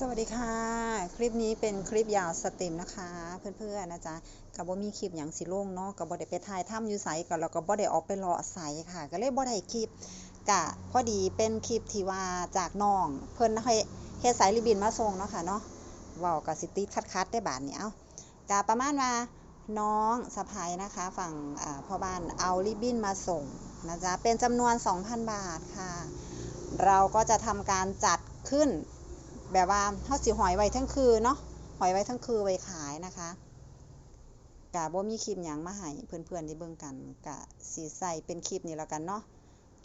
สวัสดีค่ะ คลิปนี้เป็นคลิปยาวสตรีมนะคะ เพื่อนๆนะจ๊ะกับบ่มีคลิปอย่างสิลงเนาะกับบ่ได้ไปถ่ายถ้ำอยู่ไสกับเราก็บ่ได้ออกไปเลาะไสค่ะ ก็เลยบ่ได้คลิปกะพอดีเป็นคลิปที่ว่าจากน้อง เพิ่นให้เฮสายริบบินมาส่งเนาะค่ะเนาะว้ากับสิติดคัดๆได้บาดนี้เอ้ากะประมาณว่าน้องสะพายนะคะ ฝั่งพ่อบ้านเอาริบบินมาส่งนะจ๊ะเป็นจำนวน 2,000 บาทค่ะ เราก็จะทำการจัดขึ้น แบบว่าเฮาสิหอยไว้ทั้งคืนเนาะหอยไว้ทั้งคืนไว้ขายนะคะกะบ่มีคลิปหยังมาให้เพื่อนๆได้เบิ่งกันกะสิใส่เป็นคลิปนี้แล้วกันเนาะ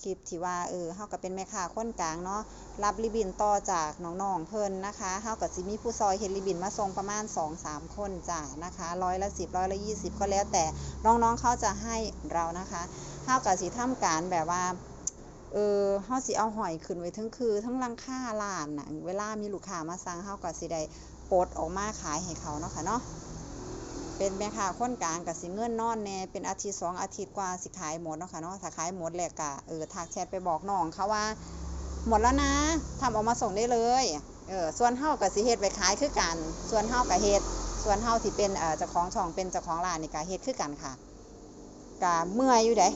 คลิปที่ว่าเออเฮาก็เป็นแม่ค้าคนกลางเนาะรับริบบินต่อจากน้องๆเพิ่นนะคะเฮาก็สิมีผู้ซอยเฮ็ดริบบินมาส่งประมาณ 2-3 คนจ้ะนะคะร้อยละ10ร้อยละ20 ก็แล้วแต่น้องๆเขาจะให้เรานะคะเฮาก็สิทำการแบบว่า เออเฮาสิเอาหอยขึ้นไว้ทั้งคือทั้งลังค่าร้านน่ะเวลามีลูกค้ามาสั่งเฮาก็สิได้ปลดออกมาขายให้เขาเนาะค่ะเนาะเป็นแม่ค้าคนกลางก็สิเงินนอนแน่เป็นอาทิตย์สองอาทิตย์กว่าสิขายหมดเนาะค่ะเนาะถ้าขายหมดแล้วก็เออทักแชทไปบอกน้องเขาว่า หมดแล้วนะทำออกมาส่งได้เลยเออส่วนเฮาก็สิเฮ็ดไว้ขายคือกัน ส่วนเฮาก็เฮ็ดส่วนเฮาที่เป็นเอ่อเจ้าของช่องเป็นเจ้าของร้านนี่ก็เฮ็ดคือกันค่ะก็เมื่อยอยู่เด้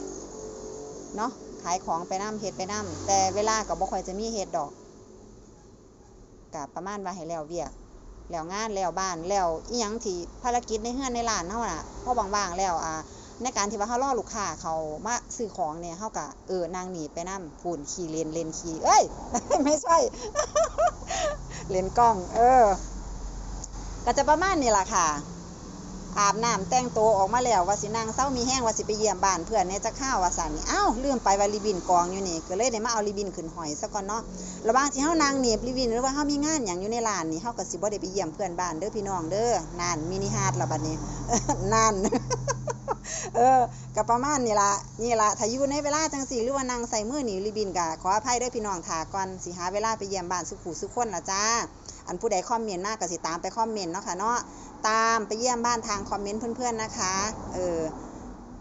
เนาะ ขายของไปน้ำเฮ็ดไปน้ำแต่เวลาก็บ่ค่อยจะมีเฮ็ดดอกกับประมาณว่าให้แล้วเวียกแล้วงานแล้วบ้านแล้วอีหยังที่ภารกิจในเฮือนในร้านเฮาน่ะพอบางๆแล้วอ่าในการที่ว่าเฮารอลูกค้าเขามาซื้อของเนี่ยเฮาก็เออนางหนีไปนำพูนขี่เลนเลนขี่เอ้ยไม่ใช่ เลนกล้อง เออก็จะประมาณนี้ล่ะค่ะ อาบน้ำแต่งตัวออกมาแล้วว่าสินั่งเศร้ามีแห้งว่าสิไปเยี่ยมบ้านเพื่อนเนี่ยจะข้าวว่าสันนี่อ้าวลืมไปว่ารีบินกองอยู่นี่ก็เลยได้มาเอารีบินขึ้นหอยซะก่อนเนาะระหว่างที่เฮานางเนียบรีบินหรือว่าเฮามีงานหยังอยู่ในร้านนี่เฮาก็สิบ่ได้ไปเยี่ยมเพื่อนบ้านเด้อพี่น้องเด้อนานมินิฮาร์ดละบัดนี้นั่นเออก็ประมาณนี้ละนี่ละถ้าอยู่ในเวลาจังสี่หรือว่านั่งใส่มือนี่รีบินก็ขออภัยเด้อพี่น้องถาก่อนสิหาเวลาไปเยี่ยมบ้านสุขุสุขคนละจ้า อันผู้ใดคอมเมนต์มากก็สิตามไปคอมเมนต์เนาะค่ะเนาะตามไปเยี่ยมบ้านทางคอมเมนต์เพื่อนๆนะคะเออ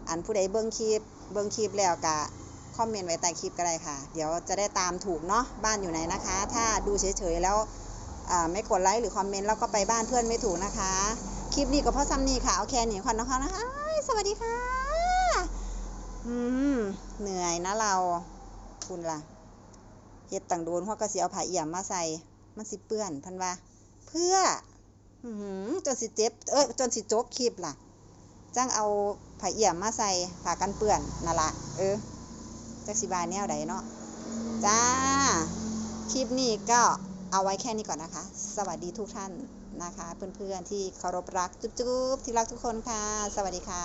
อันผู้ใดเบิ้งคลิปเบิ้งคลิปแล้วกะคอมเมนต์ไว้ใต้คลิปก็ได้ค่ะ เดี๋ยวจะได้ตามถูกเนาะบ้านอยู่ไหนนะคะ ถ้าดูเฉยๆแล้วไม่กดไลค์หรือคอมเมนต์แล้วก็ไปบ้านเพื่อนไม่ถูกนะคะ คลิปนี้ก็เพราะซ้ำนี่ค่ะเอาแค่นี้ก่อนนะคะนะคะสวัสดีค่ะอืมเหนื่อยนะเราคุณล่ะเฮ็ดต่างโดนเพระก็สิเอาผ้าเอี่ยมมาใส่ มันสิเปื้อนพันว่า เพื่อจนสิเจ็บ เอ้ยจนสิจบคลิปล่ะจ้างเอาผ้าเอี่ยมมาใส่ผ้ากันเปื้อนนั่นละเออจักสิบายแนวใดเนาะจ้า คลิปนี้ก็เอาไว้แค่นี้ก่อนนะคะ สวัสดีทุกท่านนะคะ เพื่อนๆที่เคารพรักจุ๊บๆที่รักทุกคนค่ะ สวัสดีค่ะ